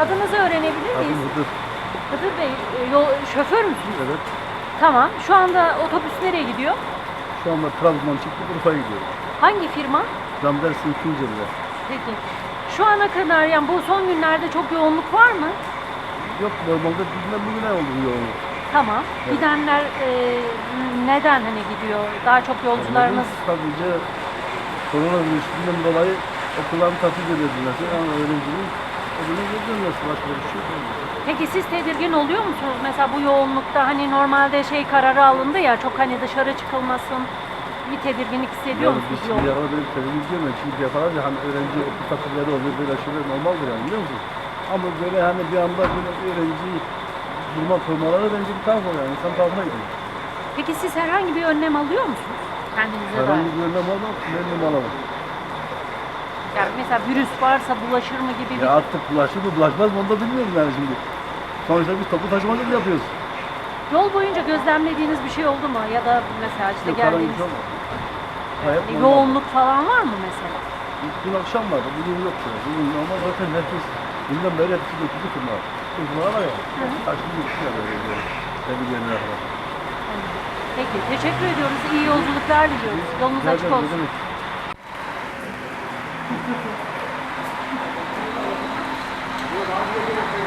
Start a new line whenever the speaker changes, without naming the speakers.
Adınızı öğrenebilir
Adım
miyiz?
Hıdır.
Hıdır Bey, e, yol, şoför müsünüz?
Evet.
Tamam. Şu anda otobüs nereye gidiyor?
Şu anda Trabzon'dan çıktık Urfa'ya gidiyoruz.
Hangi firma?
Zamdersin Tunceli'de.
Peki. Şu ana kadar yani bu son günlerde çok yoğunluk var mı?
Yok normalde bizden bugüne oldu yoğunluk.
Tamam.
Evet.
Gidenler e, neden hani gidiyor? Daha çok yolcularımız
Sadece koronavirüsünden dolayı okulların tatil edilmesi, yani öğrencinin şey yok.
Peki siz tedirgin oluyor musunuz? Mesela bu yoğunlukta hani normalde şey kararı alındı ya çok hani dışarı çıkılmasın bir tedirginlik hissediyor
Yani biz
musunuz?
şimdi
Yoğun.
yakala böyle televizyon yok. Şimdi hani öğrenci okul tatilleri oluyor böyle şeyler normaldir yani biliyor musun? Ama böyle hani bir anda böyle bir öğrenciyi durma koymaları bence bir taraf oluyor yani insan tarafına gidiyor.
Peki siz herhangi bir önlem alıyor musunuz? Kendinize
Herhangi
dair.
bir önlem almak, önlem alamam.
Yani mesela virüs varsa bulaşır mı gibi bir...
Ya artık bulaşır mı bulaşmaz mı onu da bilmiyorum yani şimdi. Sonuçta biz toplu taşımacılık yapıyoruz.
Yol boyunca gözlemlediğiniz bir şey oldu mu? Ya da mesela işte
Yok herhangi bir
geldiğiniz
şey olmadı. Gayet
yani
normal.
yoğunluk falan var mı mesela?
Dün akşam vardı, bugün yok ya. Bugün normal zaten herkes günden beri hepsi götürdü firma. Firmalar var ya. Taşlı gitti ya böyle böyle. Kendi yerine kadar.
Peki teşekkür ediyoruz. İyi yolculuklar diliyoruz. Yolunuz açık olsun.
Thank you.